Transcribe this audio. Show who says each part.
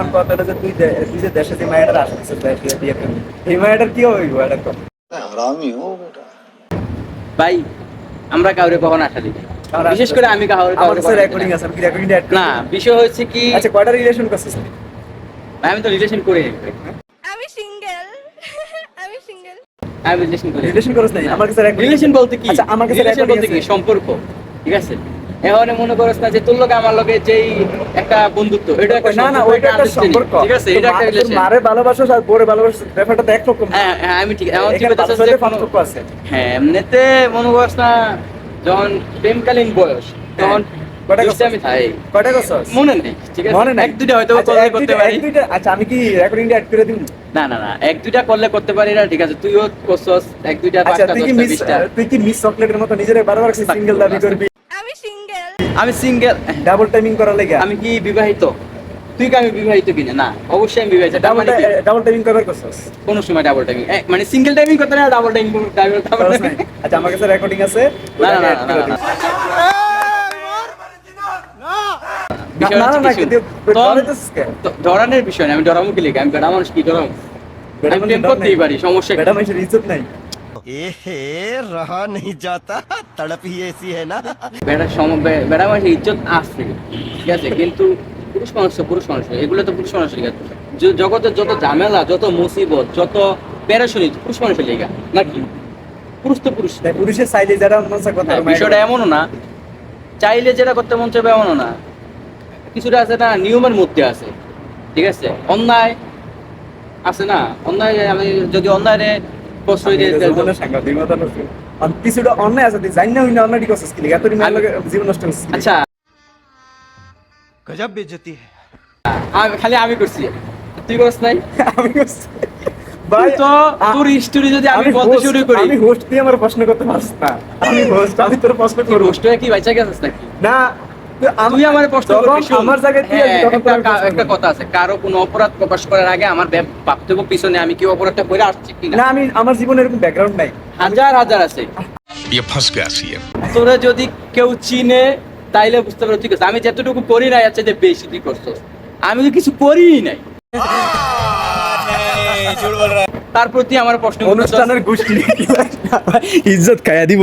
Speaker 1: এখন কথা হলো যে তুই তুই যে দেশে যে মায়ের আসতেছে এই মায়ের কি হইব এটা
Speaker 2: ভাই আমরা কাউরে কখন আশা দিই
Speaker 1: আচ্ছা,
Speaker 2: বিশেষ করে আমি কাউরে কাউরে
Speaker 1: রেকর্ডিং আছে কি রেকর্ডিং
Speaker 2: না বিষয় হচ্ছে কি
Speaker 1: আচ্ছা কয়টা রিলেশন করছিস?
Speaker 2: ভাই আমি তো রিলেশন করে
Speaker 3: আমি সিঙ্গেল আমি সিঙ্গেল
Speaker 2: আমি রিলেশন করি
Speaker 1: রিলেশন করছ না আমার কাছে
Speaker 2: রিলেশন বলতে কি?
Speaker 1: আচ্ছা আমার কাছে
Speaker 2: রিলেশন বলতে কি? সম্পর্ক। ঠিক আছে? এখন মনে করছ না যে তোর লোক আমার লগে যেই একটা বন্ধুত্ব এটা একটা
Speaker 1: না না ওইটা একটা সম্পর্ক।
Speaker 2: ঠিক আছে? এটা একটা রিলেশন
Speaker 1: মারে ভালোবাসো আর বোরে ভালোবাসো ব্যাপারটা তো একরকম।
Speaker 2: হ্যাঁ হ্যাঁ আমি ঠিক এখন ঠিক যে
Speaker 1: আছে,
Speaker 2: কোনো-
Speaker 1: পার্থক্য আছে।
Speaker 2: হ্যাঁ এমনিতে মনে করছ না যখন প্রেমকালীন বয়স তখন? মনে নেই ঠিক আছে?
Speaker 1: মনে
Speaker 2: এক দুইটা হয়তো করলে করতে পারি।
Speaker 1: আচ্ছা আমি কি রেকর্ডিং অ্যাড করে দিই
Speaker 2: না না না এক দুইটা করলে করতে পারি না ঠিক আছে? তুইও করছস এক দুইটা
Speaker 1: আচ্ছা
Speaker 2: পাঁচটা দশটা বিশটা।
Speaker 1: তুই কি মিস চকলেটের মতো নিজের বারবার সিঙ্গেল দাবি করবি?
Speaker 3: আমি সিঙ্গেল
Speaker 1: ডাবল টাইমিং করার লাগে?
Speaker 2: আমি কি বিবাহিত? তুই কি আমি বিবাহিত কিনা? না অবশ্যই আমি বিবাহিত।
Speaker 1: ডাবল ডাবল টাইমিং করার করছিস
Speaker 2: কোন সময় ডাবল টাইমিং মানে সিঙ্গেল টাইমিং করতে না ডাবল টাইমিং ডাবল
Speaker 1: নাই? আচ্ছা আমার কাছে রেকর্ডিং আছে।
Speaker 2: না না না
Speaker 1: দিই।
Speaker 2: বিষয়
Speaker 1: না,
Speaker 2: আমি ডরামো কি? লিখে আমি বেড়া মানুষ কি ডরাম আমি করতেই। পারি সমস্যা?
Speaker 1: বেটা মানুষের ইজ্জত নাই।
Speaker 4: এ হে রহা নেই যাতা তড়প হি এসি হে না
Speaker 2: বেড়া সম বেড়া মানে ইজ্জত আছে ঠিক আছে কিন্তু পুরুষ মানুষ পুরুষ মানুষ এগুলো তো পুরুষ মানুষের কাছে জগতের যত ঝামেলা যত মুসিবত যত প্যারাশনি পুরুষ মানুষের জায়গা নাকি পুরুষ তো পুরুষ
Speaker 1: পুরুষের চাইলে যারা কথা
Speaker 2: বিষয়টা এমনও না। চাইলে যেটা করতে মন চাইবে এমনও না। কিছুটা আছে না নিয়মের মধ্যে আছে। ঠিক আছে? অন্যায় আছে না? অন্যায় আমি যদি অন্যায়
Speaker 1: কষ্ট হয়ে যায় সাংবাদিকতা কিছুটা অন্যায় আছে জানি না অন্য অন্যটি কষ্ট স্কিল এত জীবন নষ্ট
Speaker 2: আচ্ছা।
Speaker 4: গজব বেজতি
Speaker 2: আমি খালি আমি করছি। তুই করছ। নাই
Speaker 1: না তুই আম-
Speaker 2: তুই আমার প্রশ্ন
Speaker 1: যখন
Speaker 2: করবি শোন।
Speaker 1: আমার জায়গায় তুই
Speaker 2: হ্যাঁ,
Speaker 1: আসবি, তখন
Speaker 2: একটা
Speaker 1: তোর আমি
Speaker 2: কা-
Speaker 1: প্রশ্ন
Speaker 2: একটা
Speaker 1: করবো।
Speaker 2: কথা আছে কারো কোনো অপরাধ প্রকাশ করার আগে আমার ব্যাপ- ভাবতে হবে পিছনে আমি কি অপরাধটা করে আসছি কিনা
Speaker 1: না আমি আমার জীবনে এরকম ব্যাকগ্রাউন্ড নাই
Speaker 2: হাজার হাজার আছে
Speaker 5: ये फंस गया सीएम
Speaker 2: তোরা যদি কেউ চিনে তাইলে বুঝতে পারো ঠিক আছে আমি যতটুকু করি নাই আছে যে বেশি তুই করছস আমি তো কিছু করিই নাই তার প্রতি আমার প্রশ্ন
Speaker 1: অনুষ্ঠানের গোষ্ঠী ইজ্জত খাইয়া দিব